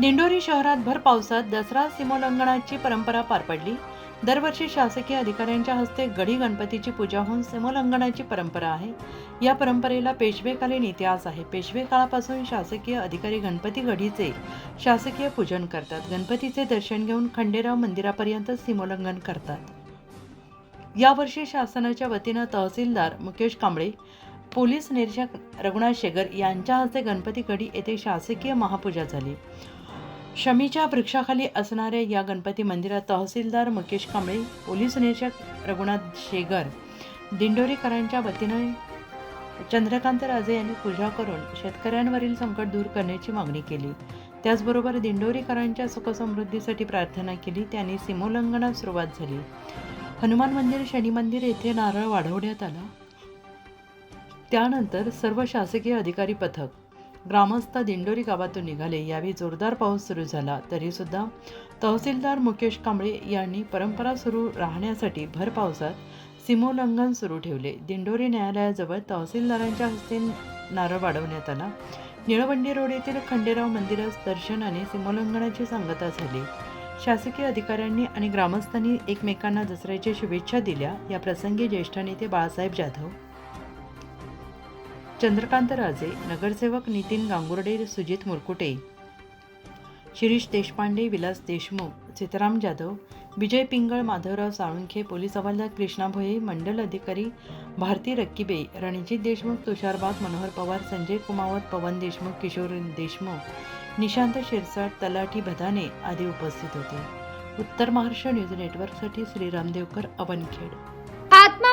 दिंडोरी शहरात भर पावसात दसरा सीमोल्लंघनाची परंपरा पार पडली. दरवर्षी शासकीय अधिकाऱ्यांच्या हस्ते गडी गणपतीची पूजा होऊन सीमोल्लंघनाची परंपरा आहे. या परंपरेला पेशवेकालीन इतिहास आहे. पेशवे काळापासून शासकीय अधिकारी गणपती गढीचे शासकीय पूजन करतात. गणपतीचे दर्शन घेऊन खंडेराव मंदिरापर्यंत सीमोल्लंघन करतात. यावर्षी शासनाच्या वतीनं तहसीलदार मुकेश कांबळे पोलीस निरीक्षक रघुनाथ शेगर यांच्या हस्ते गणपती गढी येथे शासकीय महापूजा झाली. शमीच्या वृक्षाखाली असणाऱ्या या गणपती मंदिरात तहसीलदार मुकेश कांबळे पोलीस निरीक्षक रघुनाथ शेगर दिंडोरीकरांच्या वतीने चंद्रकांत राजे यांनी पूजा करून शेतकऱ्यांवरील संकट दूर करण्याची मागणी केली. त्याचबरोबर दिंडोरीकरांच्या सुखसमृद्धीसाठी प्रार्थना केली. त्यांनी सीमोल्लंघनास सुरुवात झाली. हनुमान मंदिर शनी मंदिर येथे नारळ वाढवण्यात आला. त्यानंतर सर्व शासकीय अधिकारी पथक ग्रामस्थ दिंडोरी गावातून निघाले. यावेळी जोरदार पाऊस सुरू झाला. तरीसुद्धा तहसीलदार मुकेश कांबळे यांनी परंपरा सुरू राहण्यासाठी भर पावसात सीमोल्लंघन सुरू ठेवले. दिंडोरी न्यायालयाजवळ तहसीलदारांच्या हस्ते नारळ वाढवण्यात आला. निळवंडी रोड येथील खंडेराव मंदिरात दर्शनाने सीमोल्लंघनाची सांगता झाली. शासकीय अधिकाऱ्यांनी आणि ग्रामस्थांनी एकमेकांना दसऱ्याच्या शुभेच्छा दिल्या. या प्रसंगी ज्येष्ठ नेते बाळासाहेब जाधव चंद्रकांत राजे नगरसेवक नितीन गांगुर्डे सुजित मुरकुटे शिरीष देशपांडे विलास देशमुख सीताराम जाधव विजय पिंगळ माधवराव साळुंखे पोलीस हवालदार कृष्णा भोये मंडल अधिकारी भारती रक्कीबे रणजित देशमुख तुषार बाग मनोहर पवार संजय कुमावत पवन देशमुख किशोर देशमुख निशांत शिरसाट तलाठी भदाने आदी उपस्थित होते. उत्तर महाराष्ट्र न्यूज नेटवर्कसाठी श्री रामदेवकर अवनखेड.